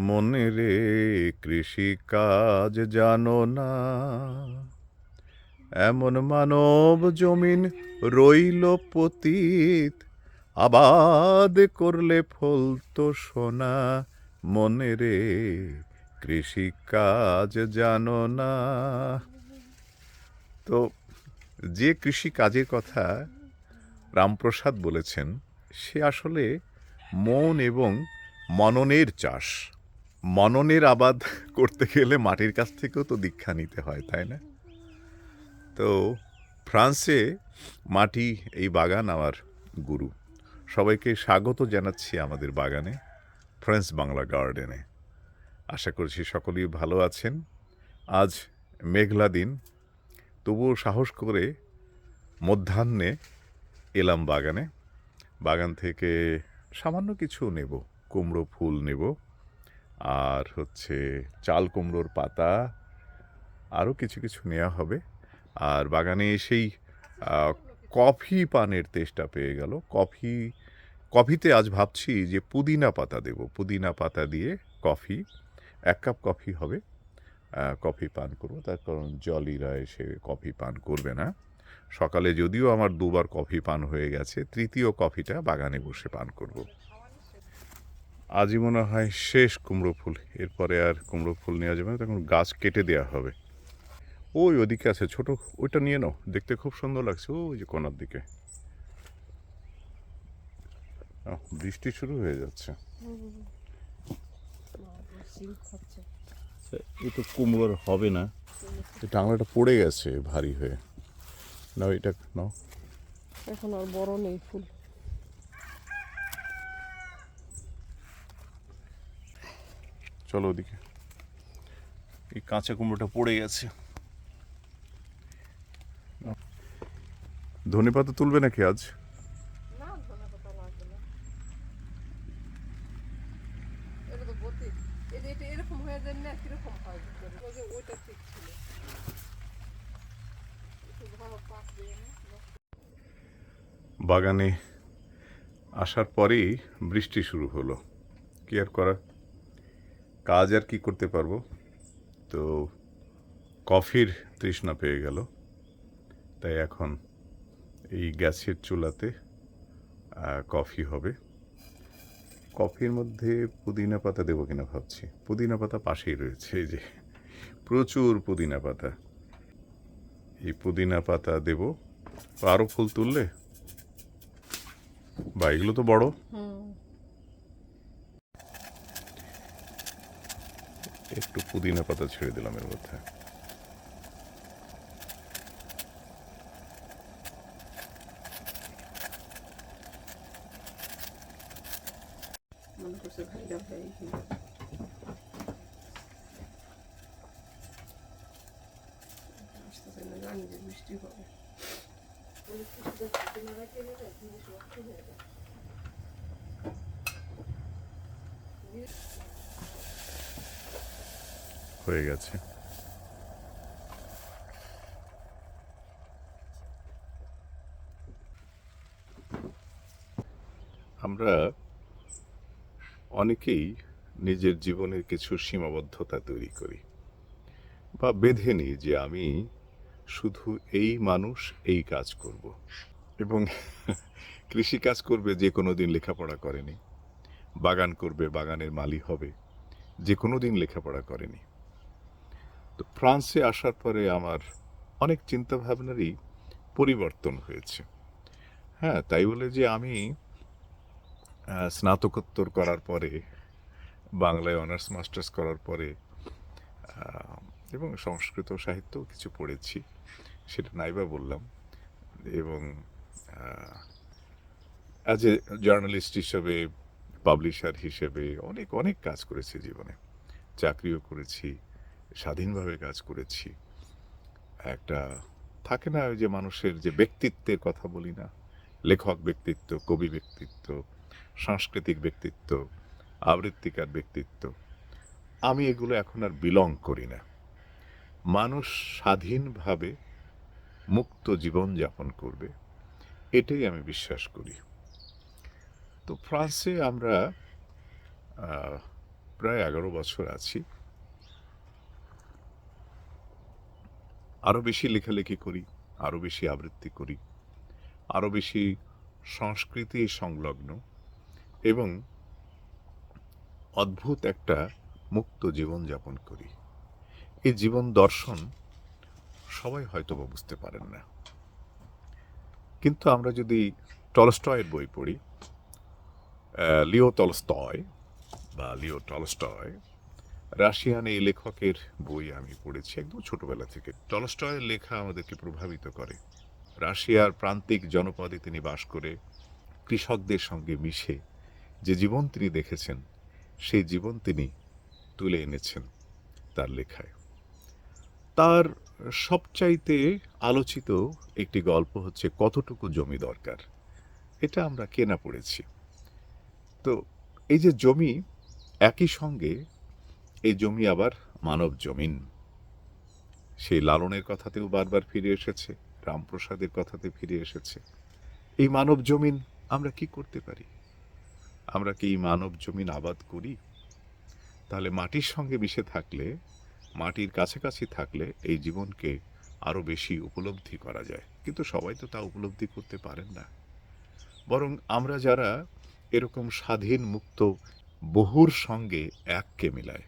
মনে রে কৃষিকাজ জানো না। এমন মানব জমিন রইল পতীত, আবাদ করলে ফলতো সোনা। মনে রে কৃষিকাজ জানো না। তো যে কৃষি কাজের কথা রামপ্রসাদ বলেছেন, সে আসলে মন এবং মননের চাষ। মননের আবাদ করতে গেলে মাটির কাছ থেকেও তো দীক্ষা নিতে হয়, তাই না? তো ফ্রান্সে মাটি এই বাগান আমার গুরু। সবাইকে স্বাগত জানাচ্ছি আমাদের বাগানে, ফ্রেন্স বাংলা গার্ডেনে। আশা করছি সকলেই ভালো আছেন। আজ মেঘলা দিন, তবুও সাহস করে মধ্যাহ্নে এলাম বাগানে। বাগান থেকে সামান্য কিছু নেব, কুমড়ো ফুল নেব। আর হচ্ছে চাল কুমড়োর পাতা আরও কিছু কিছু নেওয়া হবে। আর বাগানে এসেই কফি পানের তেষ্টা পেয়ে গেল। কফি, কফিতে আজ ভাবছি যে পুদিনা পাতা দেব। পুদিনা পাতা দিয়ে কফি, এক কাপ কফি হবে। কফি পান করব। তার কারণ জলিরা এসে কফি পান করবে না। সকালে যদিও আমার দুবার কফি পান হয়ে গেছে, তৃতীয় কফিটা বাগানে বসে পান করব। আজই মনে হয় শেষ কুমড়ো ফুল। এরপরে আর কুমড়ো ফুল নেওয়া যাবে না তখন গাছ কেটে দেওয়া হবে। ওই ওদিকে আছে ছোট ওইটা নিয়ে নাও দেখতে খুব সুন্দর লাগছে। ওই যে কোনার দিকে। বৃষ্টি শুরু হয়ে যাচ্ছে। এই তো কুমড়োর হবে না। এই টাংলাটা পড়ে গেছে ভারী হয়ে। নাও এটা নাও। এখন আর বড় নেই ফুল। চলো ওদিকে। এই কাঁচা কুমড়োটা পড়ে গেছে। ধনে পাতা তুলবে নাকি আজ? বাগানে আসার পরেই বৃষ্টি শুরু হলো। কি আর করার? কাজ আর কি করতে পারব? তো কফির তৃষ্ণা পেয়ে গেল। তাই এখন এই গ্যাসের চুলাতে কফি হবে। কফির মধ্যে পুদিনা পাতা দেবো কিনা ভাবছি। পুদিনা পাতা পাশেই রয়েছে এই যে, প্রচুর পুদিনা পাতা। এই পুদিনা পাতা দেবো। আরও ফুল তুললে? বা এগুলো তো বড়। একটু পুদিনা পাতা ছেড়ে দিলাম এর মধ্যে। মনে করছে ভাইরাল হয়ে গেল আসতেছে না জানি যে বৃষ্টি হবে হয়ে গেছে। আমরা অনেকেই নিজের জীবনের কিছু সীমাবদ্ধতা তৈরি করি বা বেঁধে নিই যে আমি শুধু এই মানুষ, এই কাজ করব। এবং কৃষি কাজ করবে, যে কোনো দিন লেখাপড়া করেনি। বাগান করবে, বাগানের মালি হবে, যে কোনো দিন লেখাপড়া করেনি। তো ফ্রান্সে আসার পরে আমার অনেক চিন্তা ভাবনারই পরিবর্তন হয়েছে। হ্যাঁ তাই বলে যে আমি স্নাতকোত্তর করার পরে, বাংলায় অনার্স, মাস্টার্স করার পরে এবং সংস্কৃত সাহিত্য কিছু পড়েছি, সেটা নাইবা বললাম। এবং অ্যাজ এ জার্নালিস্ট হিসেবে পাবলিশার হিসেবে অনেক অনেক কাজ করেছি জীবনে। চাকরিও করেছি। স্বাধীনভাবে কাজ করেছি। একটা থাকে না ওই যে মানুষের যে ব্যক্তিত্বের কথা বলি না, লেখক ব্যক্তিত্ব, কবি ব্যক্তিত্ব, সাংস্কৃতিক ব্যক্তিত্ব, আবৃত্তিকার ব্যক্তিত্ব, আমি এগুলো এখন আর বিলং করি না। মানুষ স্বাধীনভাবে মুক্ত জীবন যাপন করবে, এটাই আমি বিশ্বাস করি। তো ফ্রান্সে আমরা প্রায় এগারো বছর আছি। আরও বেশি লেখালেখি করি আরও বেশি আবৃত্তি করি আরও বেশি সংস্কৃতি সংলগ্ন এবং অদ্ভুত একটা মুক্ত জীবনযাপন করি। এই জীবন দর্শন সবাই হয়তো বুঝতে পারেন না। কিন্তু আমরা যদি টলস্টয়ের বই পড়ি লিও টলস্টয় বা লিও টলস্টয় রাশিয়ান এই লেখকের বই আমি পড়েছি একদম ছোটবেলা থেকে। টলস্টয়ের লেখা আমাদেরকে প্রভাবিত করে। রাশিয়ার প্রান্তিক জনপদে তিনি বাস করে, কৃষকদের সঙ্গে মিশে যে জীবন তিনি দেখেছেন, সেই জীবন তিনি তুলে এনেছেন তার লেখায়। তার সবচাইতে আলোচিত একটি গল্প হচ্ছে, কতটুকু জমি দরকার? এটা আমরা কেনা পড়েছি। তো এই যে জমি, একই সঙ্গে এই জমি আবার মানব জমিন। সেই লালনের কথাতেও বারবার ফিরে এসেছে, রামপ্রসাদের কথাতে ফিরে এসেছে। এই মানব জমিন আমরা কি করতে পারি? আমরা কি এই মানব জমিন আবাদ করি? তাহলে মাটির সঙ্গে মিশে থাকলে, মাটির কাছাকাছি থাকলে এই জীবনকে আরও বেশি উপলব্ধি করা যায়। কিন্তু সবাই তো তা উপলব্ধি করতে পারেন না। বরং আমরা যারা এরকম স্বাধীন, মুক্ত, বহুর সঙ্গে এককে মিলায়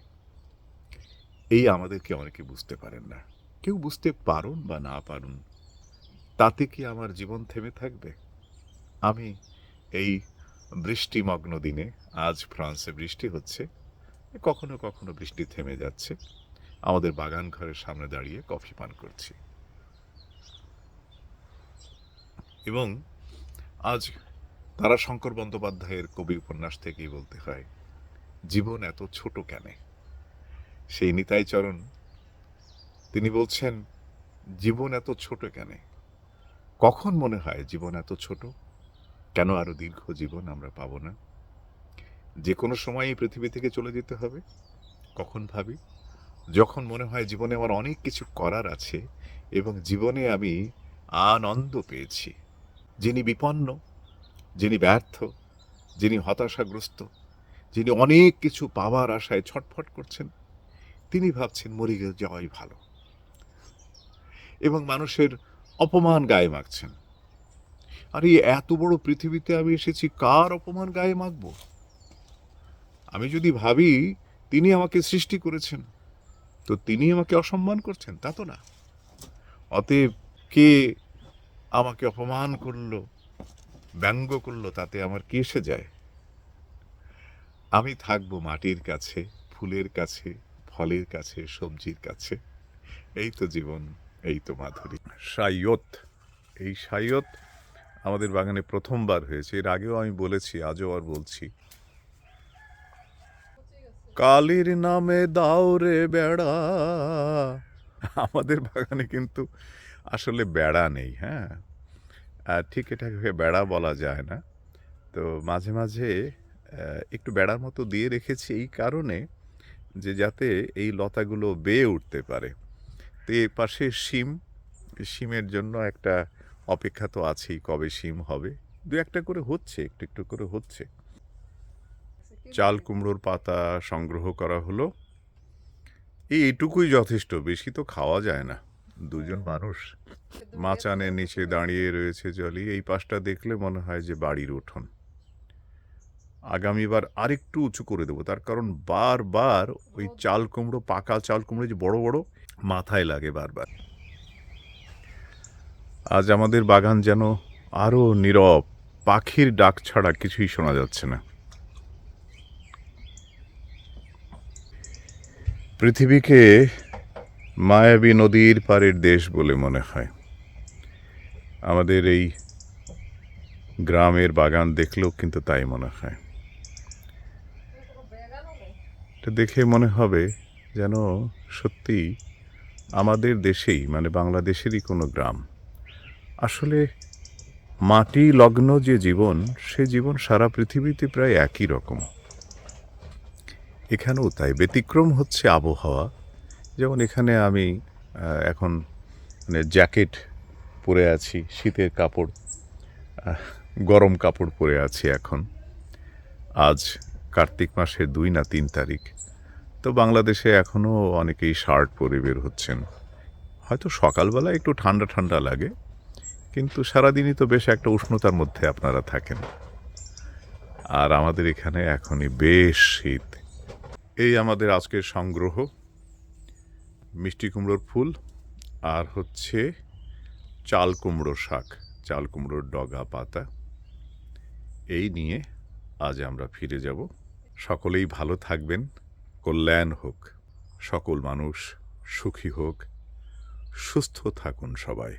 এই আমাদেরকে অনেকে বুঝতে পারেন না। কেউ বুঝতে পারুন বা না পারুন, তাতে কি আমার জীবন থেমে থাকবে? আমি এই বৃষ্টিমগ্ন দিনে, আজ ফ্রান্সে বৃষ্টি হচ্ছে, কখনো কখনো বৃষ্টি থেমে যাচ্ছে, আমাদের বাগান ঘরের সামনে দাঁড়িয়ে কফি পান করছি। এবং আজ তারা শঙ্কর বন্দ্যোপাধ্যায়ের কবি উপন্যাস থেকেই বলতে হয়, জীবন এত ছোট কেন? সেই নিতাই চরণ। তিনি বলছেন, জীবন এত ছোট কেন? কখন মনে হয় জীবন এত ছোট? কেন আরও দীর্ঘ জীবন আমরা পাবো না? যে কোনো সময় এই পৃথিবী থেকে চলে যেতে হবে। কখন ভাবি? যখন মনে হয় জীবনে আমার অনেক কিছু করার আছে এবং জীবনে আমি আনন্দ পেয়েছি। যিনি বিপন্ন, যিনি ব্যর্থ, যিনি হতাশাগ্রস্ত, যিনি অনেক কিছু পাওয়ার আশায় ছটফট করছেন তিনি ভাবছেন মরে যাওয়াই ভালো। এবং মানুষের অপমান গায়ে মাখছেন। আর এই এত বড় পৃথিবীতে আমি এসেছি, কার অপমান গায়ে মাখব? আমি যদি ভাবি, তিনি আমাকে সৃষ্টি করেছেন, তো তিনি আমাকে অসম্মান করছেন, তা তো না। অতএব কে আমাকে অপমান করল, ব্যঙ্গ করল, তাতে আমার কি এসে যায়? আমি থাকব মাটির কাছে, ফুলের কাছে ফলের কাছে, সবজির কাছে। এই তো জীবন, এই তো মাধুরী। সাইয়ত, এই সাইয়ত আমাদের বাগানে প্রথমবার হয়েছে। এর আগেও আমি বলেছি, আজও আর বলছি। কালির নামে দাও রে বেড়া। আমাদের বাগানে কিন্তু আসলে বেড়া নেই হ্যাঁ? ঠিক এটাকে বেড়া বলা যায় না। তো মাঝে মাঝে একটু বেড়ার মতো দিয়ে রেখেছি এই কারণে যে যাতে এই লতাগুলো বেয়ে উঠতে পারে। তো এর পাশে শিম শিমের জন্য একটা অপেক্ষা তো আছেই কবে শিম হবে। দু একটা করে হচ্ছে, একটু একটু করে হচ্ছে। চাল কুমড়োর পাতা সংগ্রহ করা হলো। এই এটুকুই যথেষ্ট, বেশি তো খাওয়া যায় না। দুজন মানুষ মাচানের নিচে দাঁড়িয়ে রয়েছে জলি। এই পাশটা দেখলে মনে হয় যে বাড়ির উঠোন। আগামীবার আরেকটু উঁচু করে দেবো। তার কারণ বারবার ওই চাল কুমড়ো পাকা চাল কুমড়ো যে বড় বড় মাথায় লাগে বারবার। আজ আমাদের বাগান যেন আরও নীরব পাখির ডাক ছাড়া কিছুই শোনা যাচ্ছে না। পৃথিবীকে মায়াবী নদীর পাড়ের দেশ বলে মনে হয়। আমাদের এই গ্রামের বাগান দেখলেও কিন্তু তাই মনে হয়। এটা দেখে মনে হবে যেন সত্যি আমাদের দেশেই মানে বাংলাদেশেরই কোনো গ্রাম, আসলে মাটি, লগ্ন, যে জীবন, সে জীবন সারা পৃথিবীতে প্রায় একই রকম। এখানেও তাই, ব্যতিক্রম হচ্ছে আবহাওয়া। যেমন এখানে আমি এখন মানে জ্যাকেট পরে আছি, শীতের কাপড় গরম কাপড় পরে আছি এখন। আজ কার্তিক মাসের দুই না তিন তারিখ। তো বাংলাদেশে এখনও অনেকেই শার্ট পরে বের হচ্ছেন। হয়তো সকালবেলা একটু ঠান্ডা ঠান্ডা লাগে, কিন্তু সারাদিনই তো বেশ একটা উষ্ণতার মধ্যে আপনারা থাকেন। আর আমাদের এখানে এখনই বেশ শীত। এই আমাদের আজকের সংগ্রহ, মিষ্টি কুমড়োর ফুল আর হচ্ছে চাল কুমড়োর শাক, চাল কুমড়োর ডগা পাতা। এই নিয়ে আজ আমরা ফিরে যাব। সকলেই ভালো থাকবেন কল্যাণ হোক সকল মানুষ সুখী হোক সুস্থ থাকুন সবাই।